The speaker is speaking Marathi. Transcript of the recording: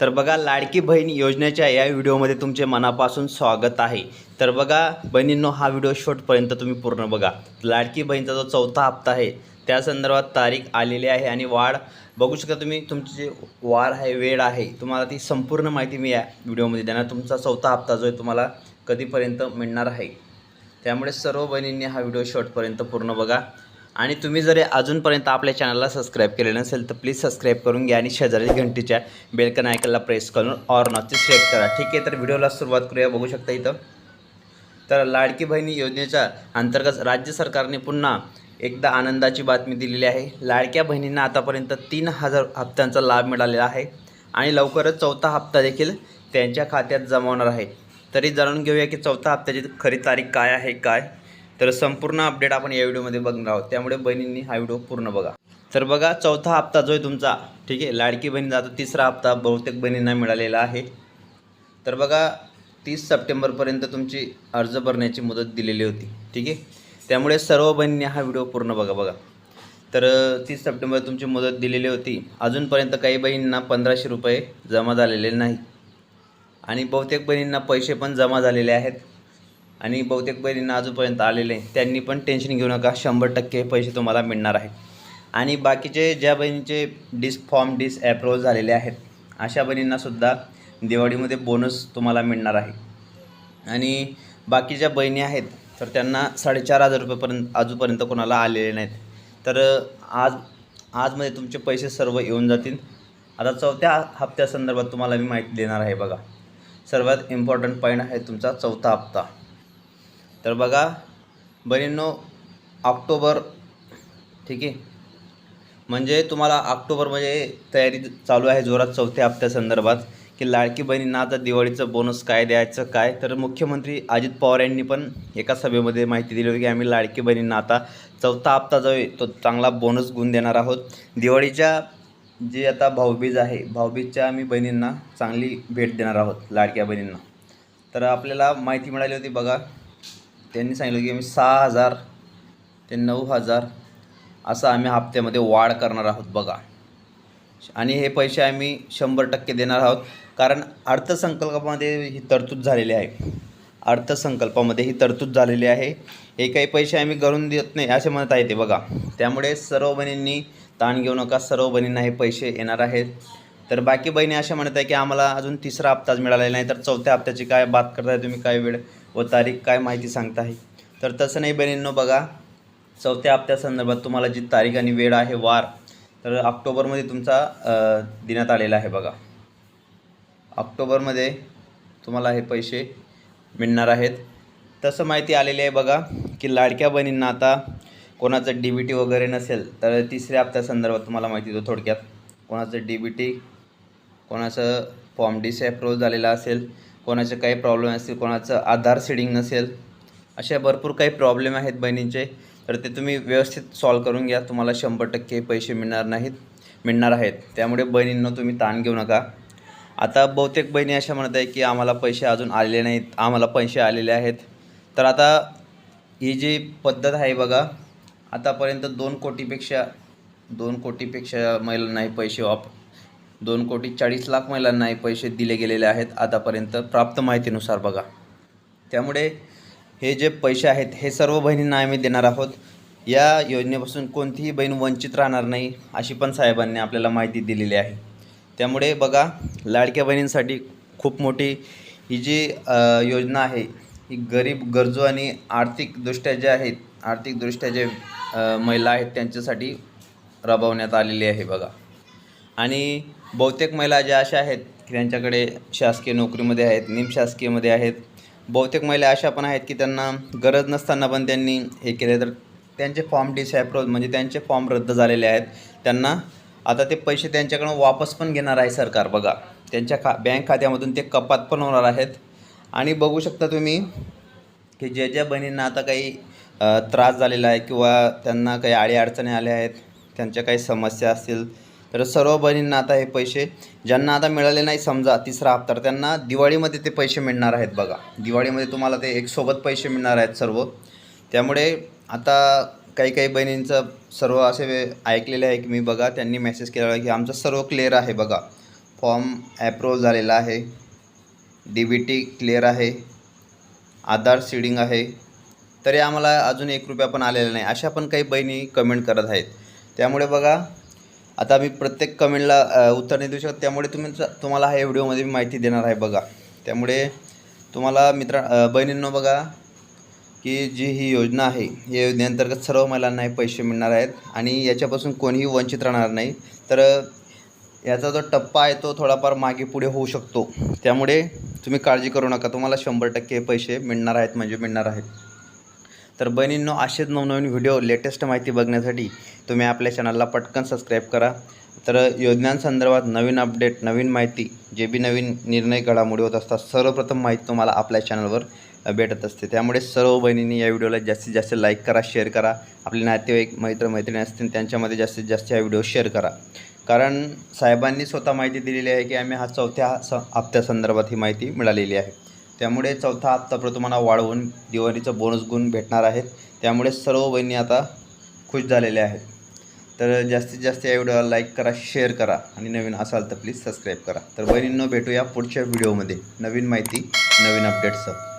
तर बघा लाडकी बहीण योजनेच्या या व्हिडिओमध्ये तुमचे मनापासून स्वागत आहे. तर बघा बहिणींनो हा व्हिडिओ शॉर्टपर्यंत तुम्ही पूर्ण बघा. लाडकी बहीणचा जो चौथा हप्ता आहे त्या संदर्भात तारीख आलेली आहे आणि वाढ बघू शकता तुम्ही तुमची जी वाढ आहे वेळ आहे तुम्हाला ती संपूर्ण माहिती मी या व्हिडिओमध्ये देणार. तुमचा चौथा हप्ता जो आहे तुम्हाला कधीपर्यंत मिळणार आहे. त्यामुळे सर्व बहिणींनी हा व्हिडिओ शॉर्टपर्यंत पूर्ण बघा. आणि तुम्ही जर अजूनपर्यंत आपल्या चॅनलला सबस्क्राईब केले नसेल तर प्लीज सबस्क्राईब करून घ्या आणि शेजारी घंटीच्या बेलकन आयकनला प्रेस करून ऑर नॉचे सिलेक्ट करा. ठीक आहे तर व्हिडिओला सुरुवात करूया. बघू शकता इथं. तर लाडकी बहिणी योजनेच्या अंतर्गत राज्य सरकारने पुन्हा एकदा आनंदाची बातमी दिलेली आहे. लाडक्या बहिणींना आतापर्यंत तीन हजार हप्त्यांचा लाभ मिळालेला आहे आणि लवकरच चौथा हप्ता देखील त्यांच्या खात्यात जमा होणार आहे. तरी जाणून घेऊया की चौथा हप्त्याची खरी तारीख काय आहे काय? तर संपूर्ण अपडेट आपण या व्हिडिओमध्ये बघणार आहोत. त्यामुळे बहिणींनी हा व्हिडिओ पूर्ण बघा. तर बघा चौथा हप्ता जो आहे तुमचा ठीक आहे लाडकी बहिणीचा जातो तिसरा हप्ता बहुतेक बहिणींना मिळालेला आहे. तर बघा तीस सप्टेंबरपर्यंत तुमची अर्ज भरण्याची मुदत दिलेली होती ठीक आहे. त्यामुळे सर्व बहिणींनी हा व्हिडिओ पूर्ण बघा बघा. तर तीस सप्टेंबर तुमची मुदत दिलेली होती. अजूनपर्यंत काही बहिणींना पंधराशे रुपये जमा झालेले नाही. आणि बहुतेक बहिणींना पैसे पण जमा झालेले आहेत. आणि बहुतेक बहिणींना अजूनपर्यंत आलेले त्यांनी पण टेन्शन घेऊ नका. शंभर टक्के पैसे तुम्हाला मिळणार आहे आणि बाकीचे ज्या बहिणींचे डिस फॉर्म डिस ॲप्रुव्हल झालेले आहेत अशा बहिणींनासुद्धा दिवाळीमध्ये बोनस तुम्हाला मिळणार आहे. आणि बाकीच्या बहिणी आहेत तर त्यांना साडेचार हजार रुपयेपर्यंत अजूनपर्यंत कोणाला आलेले नाहीत. तर आज आजमध्ये तुमचे पैसे सर्व येऊन जातील. आता चौथ्या हप्त्यासंदर्भात तुम्हाला मी माहिती देणार आहे बघा. सर्वात इम्पॉर्टंट पॉईंट आहे तुमचा चौथा हप्ता. तर बघा बहिणींनो ऑक्टोबर ठीक आहे? म्हणजे तुम्हाला ऑक्टोबरमध्ये म्हणजे तयारी चालू आहे जोरात चौथ्या हप्त्यासंदर्भात की लाडकी बहिणींना आता दिवाळीचं बोनस काय द्यायचं काय? तर मुख्यमंत्री अजित पवार यांनी पण एका सभेमध्ये माहिती दिली होती की आम्ही लाडकी बहिणींना आता चौथा हप्ता जो आहे तो चांगला बोनस गुण देणार आहोत. दिवाळीच्या जे आता भाऊबीज आहे भाऊबीजच्या आम्ही बहिणींना चांगली भेट देणार आहोत लाडक्या बहिणींना. तर आपल्याला माहिती मिळाली होती बघा त्यांनी सांगितलं की आम्ही सहा हजार ते नऊ हजार असं आम्ही हप्त्यामध्ये वाढ करणार आहोत बघा. आणि हे पैसे आम्ही शंभर टक्के देणार आहोत. कारण अर्थसंकल्पामध्ये ही तरतूद झालेली आहे. अर्थसंकल्पामध्ये ही तरतूद झालेली आहे. हे काही पैसे आम्ही घरून देत नाही असे म्हणत आहे ते बघा. त्यामुळे सर्व बहिणींनी ताण घेऊ नका. सर्व बहिणींना हे पैसे येणार आहेत. तर बाकी बहिणी अशा म्हणत आहे की आम्हाला अजून तिसरा हप्ताच मिळालेला नाही. तर चौथ्या हप्त्याची काय बात करताय तुम्ही? काय वेळ व तारीख काय माहिती सांगताय तर तसं नाही बहिणींनो बघा चौथ्या हप्त्यासंदर्भात तुम्हाला जी तारीख आणि वेळ आहे वार तर ऑक्टोबरमध्ये तुमचा देण्यात आलेला आहे बघा. ऑक्टोबरमध्ये तुम्हाला हे पैसे मिळणार आहेत. तसं माहिती आलेली आहे बघा की लाडक्या बहिणींना आता कोणाचं डी बी टी वगैरे नसेल तर तिसऱ्या हप्त्यासंदर्भात तुम्हाला माहिती देतो थोडक्यात. कोणाचं डी बी टी कोणाचं फॉर्म डी सी अप्रूव्ह झालेलं असेल कोणाचे काही प्रॉब्लेम असतील कोणाचं आधार सीडिंग नसेल अशा भरपूर काही प्रॉब्लेम आहेत बहिणींचे. तर ते तुम्ही व्यवस्थित सॉल्व करून घ्या. तुम्हाला शंभर टक्के पैसे मिळणार नाहीत मिळणार आहेत. त्यामुळे बहिणींना तुम्ही ताण घेऊ नका. आता बहुतेक बहिणी अशा म्हणत आहे की आम्हाला पैसे अजून आलेले नाहीत. आम्हाला पैसे आलेले आहेत. तर आता ही जी पद्धत आहे बघा आतापर्यंत दोन कोटीपेक्षा दोन कोटीपेक्षा महिलांनाही पैसे वाप दोन कोटी चाळीस लाख महिलांना हे पैसे दिले गेलेले आहेत आतापर्यंत. प्राप्त माहितीनुसार बघा. त्यामुळे हे जे पैसे आहेत हे सर्व बहिणींना आम्ही देणार आहोत. या योजनेपासून कोणतीही बहीण वंचित राहणार नाही अशी पण साहेबांनी आपल्याला माहिती दिलेली आहे. त्यामुळे बघा लाडक्या बहिणींसाठी खूप मोठी ही जी योजना आहे ही गरीब गरजू आणि आर्थिकदृष्ट्या ज्या आहेत आर्थिकदृष्ट्या जे महिला आहेत त्यांच्यासाठी राबवण्यात आलेली आहे बघा. आणि बहुतेक महिला ज्या अशा आहेत की त्यांच्याकडे शासकीय नोकरीमध्ये आहेत निमशासकीयमध्ये आहेत बहुतेक महिला अशा पण आहेत की त्यांना गरज नसताना पण त्यांनी हे केले. तर त्यांचे फॉर्म डिसॲप्रोज म्हणजे त्यांचे फॉर्म रद्द झालेले आहेत. त्यांना आता ते पैसे त्यांच्याकडून वापस पण घेणार आहे सरकार बघा. त्यांच्या खा बँक खात्यामधून ते कपात पण होणार आहेत. आणि बघू शकता तुम्ही की ज्या ज्या बहिणींना आता काही त्रास झालेला आहे किंवा त्यांना काही आळी अडचणी आल्या आहेत त्यांच्या काही समस्या असतील तर सर्व बहिणींना आता हे पैसे ज्यांना आता मिळाले नाही समजा तिसरा हप्ता तर त्यांना दिवाळीमध्ये ते पैसे मिळणार आहेत बघा. दिवाळीमध्ये तुम्हाला ते एकसोबत पैसे मिळणार आहेत सर्व. त्यामुळे आता काही काही बहिणींचं सर्व असे ऐकलेले आहे की मी बघा त्यांनी मेसेज केला आहे की आमचं सर्व क्लिअर आहे बघा. फॉर्म ॲप्रूव्ह झालेला आहे. डी बी टी क्लिअर आहे. आधार सीडिंग आहे. तरी आम्हाला अजून एक रुपया पण आलेला नाही. अशा पण काही बहिणी कमेंट करत आहेत. त्यामुळे बघा आता मी प्रत्येक कमेंटला उत्तर नाही देऊ शकत. त्यामुळे तुम्ही तुम्हाला ह्या व्हिडिओमध्ये मी माहिती देणार आहे बघा. त्यामुळे तुम्हाला मित्र बहिणींनो बघा की जी ही योजना आहे या योजनेअंतर्गत सर्व महिलांना हे पैसे मिळणार आहेत आणि याच्यापासून कोणीही वंचित राहणार नाही. तर याचा जो टप्पा आहे तो थोडाफार मागे पुढे होऊ शकतो. त्यामुळे तुम्ही काळजी करू नका. तुम्हाला शंभर टक्के पैसे मिळणार आहेत म्हणजे मिळणार आहेत. तर बहिणींनो असेच नवनवीन व्हिडिओ लेटेस्ट माहिती बघण्यासाठी तुम्ही आपल्या चॅनलला पटकन सबस्क्राईब करा. तर योजनांसंदर्भात नवीन अपडेट नवीन माहिती जे बी नवीन निर्णय घडामोडी होत असतात सर्वप्रथम माहिती तुम्हाला आपल्या चॅनलवर भेटत असते. त्यामुळे सर्व बहिणींनी या व्हिडिओला जास्तीत जास्त लाईक करा शेअर करा. आपले नातेवाईक मैत्र मैत्रिणी असतील त्यांच्यामध्ये जास्तीत जास्त हा व्हिडिओ शेअर करा. कारण साहेबांनी स्वतः माहिती दिलेली आहे की आम्ही हा चौथ्या स हप्त्यासंदर्भात ही माहिती मिळालेली आहे. त्यामुळे चौथा हप्ता तुम्हाला वाढवून दिवाळीचं बोनस गुण भेटणार आहेत. त्यामुळे सर्व बहिणी आता खुश झालेल्या आहेत. तर जास्तीत जास्त या व्हिडिओला लाईक करा शेअर करा आणि नवीन असाल तर प्लीज सबस्क्राईब करा. तर बहिणींनो भेटूया पुढच्या व्हिडिओमध्ये नवीन माहिती नवीन अपडेट्ससह